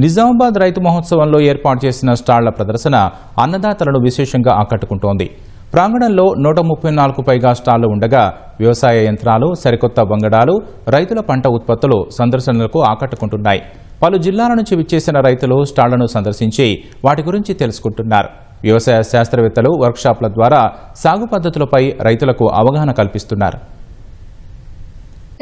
నిజామాబాద్ రైతు మహోత్సవంలో ఏర్పాటు చేసిన స్టాళ్ళ ప్రదర్శన అన్నదాతలను విశేషంగా ఆకట్టుకుంటోంది. ప్రాంగణంలో నూట ముప్పై నాలుగు పైగా స్టాళ్ళు ఉండగా వ్యవసాయ యంత్రాలు సరికొత్త వంగడాలు రైతుల పంట ఉత్పత్తులు సందర్శనలకు ఆకట్టుకుంటున్నాయి. పలు జిల్లాల నుంచి విచ్చేసిన రైతులు స్టాళ్ళను సందర్శించి వాటి గురించి తెలుసుకుంటున్నారు. వ్యవసాయ శాస్త్రవేత్తలు వర్క్షాప్ల ద్వారా సాగు పద్ధతులపై రైతులకు అవగాహన కల్పిస్తున్నారు.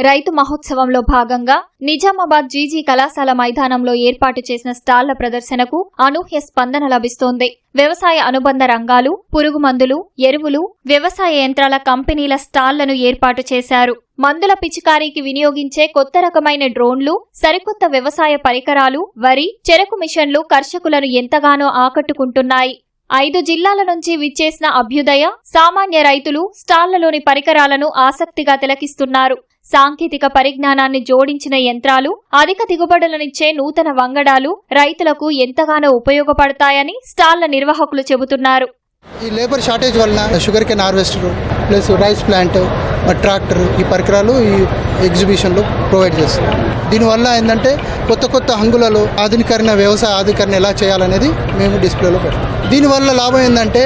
రైతు మహోత్సవంలో భాగంగా నిజామాబాద్ జీజీ కళాశాల మైదానంలో ఏర్పాటు చేసిన స్టాళ్ళ ప్రదర్శనకు అనూహ్య స్పందన లభిస్తోంది. వ్యవసాయ అనుబంధ రంగాలు పురుగుమందులు ఎరువులు వ్యవసాయ యంత్రాల కంపెనీల స్టాళ్ళను ఏర్పాటు చేశారు. మందుల పిచికారీకి వినియోగించే కొత్త రకమైన డ్రోన్లు సరికొత్త వ్యవసాయ పరికరాలు వరి చెరకు మిషన్లు కర్షకులను ఎంతగానో ఆకట్టుకుంటున్నాయి. ఐదు జిల్లాల నుంచి విచ్చేసిన అభ్యుదయ సామాన్య రైతులు స్టాళ్ళలోని పరికరాలను ఆసక్తిగా తిలకిస్తున్నారు. సాంకేతిక పరిజ్ఞానాన్ని జోడించిన యంత్రాలు అధిక దిగుబడులనిచ్చే నూతన వంగడాలు రైతులకు ఎంతగానో ఉపయోగపడతాయని స్టాళ్ళ నిర్వాహకులు చెబుతున్నారు. ఈ లేబర్ షార్టేజ్ వలన sugar cane harvester plus rice plant tractor ఈ పరికరాలు ఈ ఎగ్జిబిషన్లో ప్రొవైడ్ చేస్తారు దీనివల్ల ఏంటంటే కొత్త కొత్త హంగులలో ఆధునీకరణ వ్యవసాయ ఆధునీకరణ ఎలా చేయాలనేది మేము డిస్ప్లేలో పెడతాం. దీనివల్ల లాభం ఏంటంటే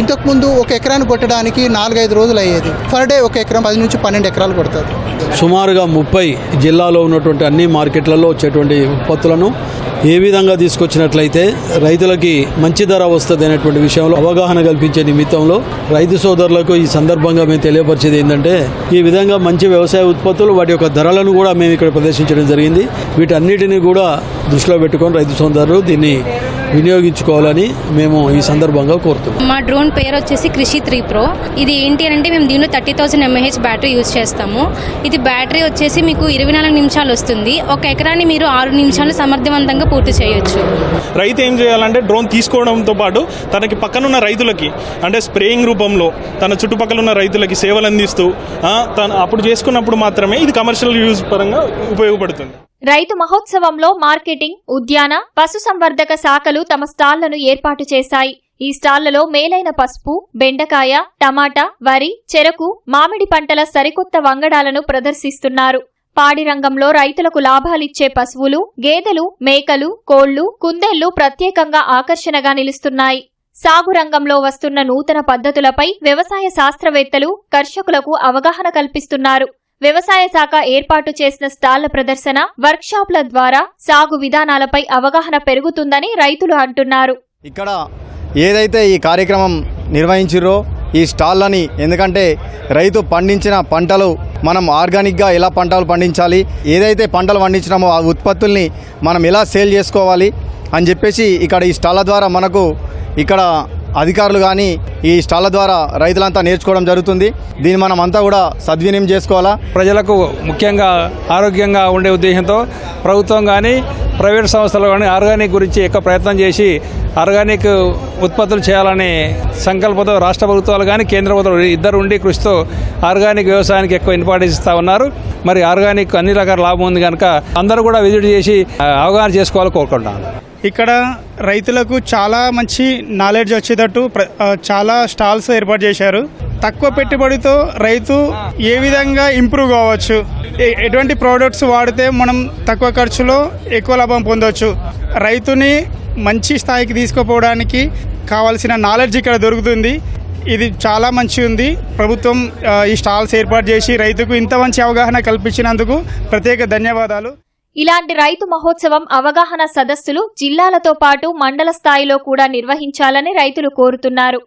ఇంతకుముందు ఒక ఎకరాన్ని కొట్టడానికి నాలుగైదు రోజులు అయ్యేది. పర్ డే ఒక ఎకరం పది నుంచి పన్నెండు ఎకరాలు కొడతారు. సుమారుగా ముప్పై జిల్లాలో ఉన్నటువంటి అన్ని మార్కెట్లలో వచ్చేటువంటి ఉత్పత్తులను ఏ విధంగా తీసుకొచ్చినట్లయితే రైతులకి మంచి ధర వస్తుంది అనేటువంటి విషయంలో అవగాహన కల్పించే నిమిత్తంలో రైతు సోదరులకు ఈ సందర్భంగా మేము తెలియపరిచేది ఏంటంటే ఈ విధంగా మంచి వ్యవసాయ ఉత్పత్తులు వాటి యొక్క ధరలను కూడా మేము ఇక్కడ ప్రదర్శించడం జరిగింది. వీటన్నిటిని కూడా దృష్టిలో పెట్టుకొని రైతు సోదరులు దీన్ని వినియోగించుకోవాలని మేము ఈ సందర్భంగా కోరుతున్నాం. మా డ్రోన్ పేరు వచ్చేసి కృషి త్రీ ప్రో. ఇది ఏంటి అంటే మేము దీనిలో thirty thousand mAh battery use చేస్తాము. ఇది బ్యాటరీ వచ్చేసి మీకు ఇరవై నాలుగు నిమిషాలు వస్తుంది. ఒక ఎకరాన్ని మీరు ఆరు నిమిషాలు సమర్థవంతంగా పూర్తి చేయొచ్చు. రైతు ఏం చేయాలంటే డ్రోన్ తీసుకోవడంతో పాటు తనకి పక్కనున్న రైతులకి అంటే స్ప్రేయింగ్ రూపంలో తన చుట్టుపక్కల ఉన్న రైతులకి సేవలు అందిస్తూ ఆ, తను అప్పుడు చేసుకున్నప్పుడు మాత్రమే ఇది కమర్షియల్ యూజ్ పరంగా ఉపయోగపడుతుంది. రైతు మహోత్సవంలో మార్కెటింగ్ ఉద్యాన పశుసంవర్ధక శాఖలు తమ స్టాళ్ళను ఏర్పాటు చేశాయి. ఈ స్టాళ్ళలో మేలైన పసుపు బెండకాయ టమాటా వరి చెరకు మామిడి పంటల సరికొత్త వంగడాలను ప్రదర్శిస్తున్నారు. పాడి రంగంలో రైతులకు లాభాలిచ్చే పశువులు గేదెలు మేకలు కోళ్ళు కుందేళ్ళు ప్రత్యేకంగా ఆకర్షణగా నిలుస్తున్నాయి. సాగు రంగంలో వస్తున్న నూతన పద్ధతులపై వ్యవసాయ శాస్త్రవేత్తలు కర్షకులకు అవగాహన కల్పిస్తున్నారు. వ్యవసాయ శాఖ ఏర్పాటు చేసిన స్టాళ్ళ ప్రదర్శన వర్క్షాప్ల ద్వారా సాగు విధానాలపై అవగాహన పెరుగుతుందని రైతులు అంటున్నారు. ఇక్కడ ఏదైతే ఈ కార్యక్రమం నిర్వహించిర్రో ఈ స్టాళ్ళని ఎందుకంటే రైతు పండించిన పంటలు మనం ఆర్గానిక్గా ఎలా పంటలు పండించాలి ఏదైతే పంటలు పండించినామో ఆ ఉత్పత్తుల్ని మనం ఎలా సేల్ చేసుకోవాలి అని చెప్పేసి ఇక్కడ ఈ స్టాళ్ళ ద్వారా మనకు ఇక్కడ అధికారులు కానీ ఈ స్టాళ్ళ ద్వారా రైతులంతా నేర్చుకోవడం జరుగుతుంది. దీన్ని మనం అంతా కూడా సద్వినియం చేసుకోవాలా? ప్రజలకు ముఖ్యంగా ఆరోగ్యంగా ఉండే ఉద్దేశంతో ప్రభుత్వం కానీ ప్రైవేట్ సంస్థలు కానీ ఆర్గానిక్ గురించి ఎక్కువ ప్రయత్నం చేసి ఆర్గానిక్ ఉత్పత్తులు చేయాలనే సంకల్పంతో రాష్ట్ర ప్రభుత్వాలు కానీ కేంద్ర ప్రభుత్వాలు ఇద్దరు ఉండి కృషితో ఆర్గానిక్ వ్యవసాయానికి ఎక్కువ ఇంపార్టెన్స్ ఇస్తూ ఉన్నారు. మరి ఆర్గానిక్ అన్ని రకాల లాభం ఉంది కనుక అందరూ కూడా విజిట్ చేసి అవగాహన చేసుకోవాలని కోరుకుంటున్నాను. ఇక్కడ రైతులకు చాలా మంచి నాలెడ్జ్ వచ్చేటట్టు ప్ర- చాలా స్టాల్స్ ఏర్పాటు చేశారు. తక్కువ పెట్టుబడితో రైతు ఏ విధంగా ఇంప్రూవ్ కావచ్చు ఎటువంటి ప్రోడక్ట్స్ వాడితే మనం తక్కువ ఖర్చులో ఎక్కువ లాభం పొందవచ్చు రైతుని మంచి స్థాయికి తీసుకుపోవడానికి కావాల్సిన నాలెడ్జ్ ఇక్కడ దొరుకుతుంది. ఇది చాలా మంచి ఉంది. ప్రభుత్వం ఈ స్టాల్స్ ఏర్పాటు చేసి రైతుకు ఇంత మంచి అవగాహన కల్పించినందుకు ప్రత్యేక ధన్యవాదాలు. ఇలాంటి రైతు మహోత్సవం అవగాహన సదస్సులు జిల్లాలతో పాటు మండల స్థాయిలో కూడా నిర్వహించాలని రైతులు కోరుతున్నారు.